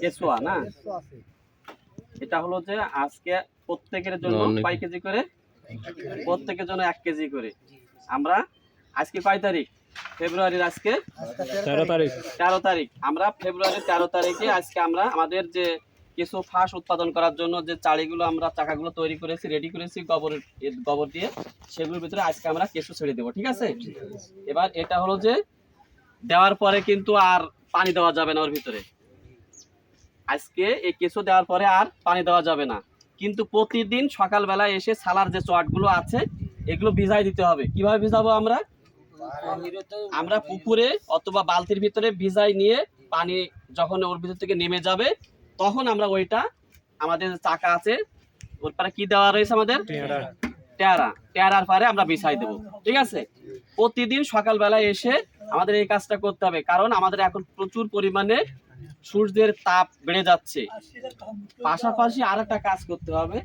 কেঁচুয়া না? এটা হলো যে আজকে প্রত্যেকের জন্য। কয় কেজি করে? প্রত্যেকের জন্য এক কেজি করে। আমরা আজকে কয় তারিখ? ফেব্রুয়ারির আজকে? তেরো তারিখ। তেরো তারিখ। আমরা ফেব্রুয়ারির তেরো তারিখে আজকে আমরা আমাদের যে কিছু ফাঁস উৎপাদন করার জন্য যে চাಳಿগুলো আমরা চাকাগুলো তৈরি করেছি রেডি করেছি গোবরের এ গোবর দিয়ে সেগুলোর ভিতরে আজকে আমরা কেঁচু ছেড়ে দেবো ঠিক আছে। এবার এটা হলো যে দেওয়ার পরে কিন্তু আর পানি দেওয়া যাবে না ওর ভিতরে। আজকে এই কেঁচো দেওয়ার পরে আর পানি দেওয়া যাবে না। কিন্তু প্রতিদিন সকালবেলা এসে সালার যে চটগুলো আছে এগুলো ভিজাই দিতে হবে। কীভাবে ভিজাবো আমরা? আমরা পুকুরে অথবা বালতির ভিতরে ভিজাই নিয়ে পানি যখন ওর ভিতর থেকে নেমে যাবে তখন আমরা ওইটা আমাদের চাকা আছে ওর পারে কি দেওয়া রয়েছে আমাদের? টেয়ারা। টেয়ারার পারে আমরা বিছাই দেবো। ঠিক আছে? প্রতিদিন সকালবেলা এসে আমাদের এই কাজটা করতে হবে। কারণ আমাদের এখন প্রচুর পরিমাণে সূর্যের তাপ বেড়ে যাচ্ছে। পাশাপাশি আর একটা কাজ করতে হবে।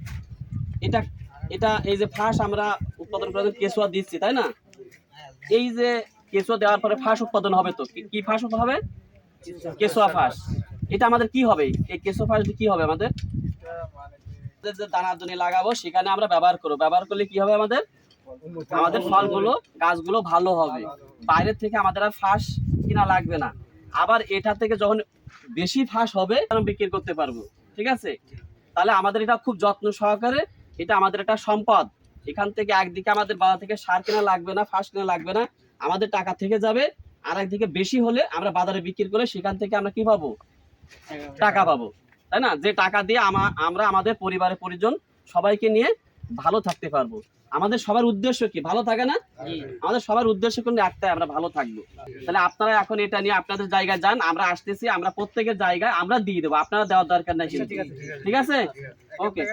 এটা এটা এই যে ফাঁস আমরা উৎপাদন করার জন্য কেঁচুয়া দিচ্ছি তাই না? এই যে কেঁচুয়া দেওয়ার পরে ফাঁস উৎপাদন হবে তো? কি- ফাঁস হবে? কেঁচুয়া ফাঁস। এটা আমাদের কি হবে? এই কেঁচুয়া ফাঁস কি হবে আমাদের? যে দানার জন্য লাগাবো সেখানে আমরা ব্যবহার করব। ব্যবহার করলে কি হবে আমাদের? আমাদের ফলগুলো গাছগুলো ভালো হবে। বাইরের থেকে আমাদের আর ফাঁস কিনা লাগবে না। আবার এটা থেকে যখন বেশি ফাঁস হবে, তখন বিক্রি করতে পারব। ঠিক আছে? তাহলে আমাদের এটা খুব যত্ন সহকারে, এটা আমাদের একটা সম্পদ। এখান থেকে একদিকে আমাদের বাজার থেকে সার কেনা লাগবে না, ফাঁস কেনা লাগবে না, আমাদের টাকা থেকে যাবে। আর একদিকে বেশি হলে আমরা বাজারে বিক্রি করে সেখান থেকে আমরা কি পাবো? টাকা পাবো। তাই না? যে টাকা দিয়ে আমরা আমাদের পরিবারের পরিজন সবাইকে নিয়ে ভালো থাকতে পারব। আমাদের সবার উদ্দেশ্য কি? ভালো থাকে না? আমাদের সবার উদ্দেশ্য কিন্তু একটাই আমরা ভালো থাকব। তাহলে আপনারা এখন এটা নিয়ে আপনাদের জায়গায় যান আমরা আসতেছি আমরা প্রত্যেকের জায়গায় আমরা দিয়ে দেবো। আপনারা দেওয়ার দরকার নাই আছে ঠিক আছে। ওকে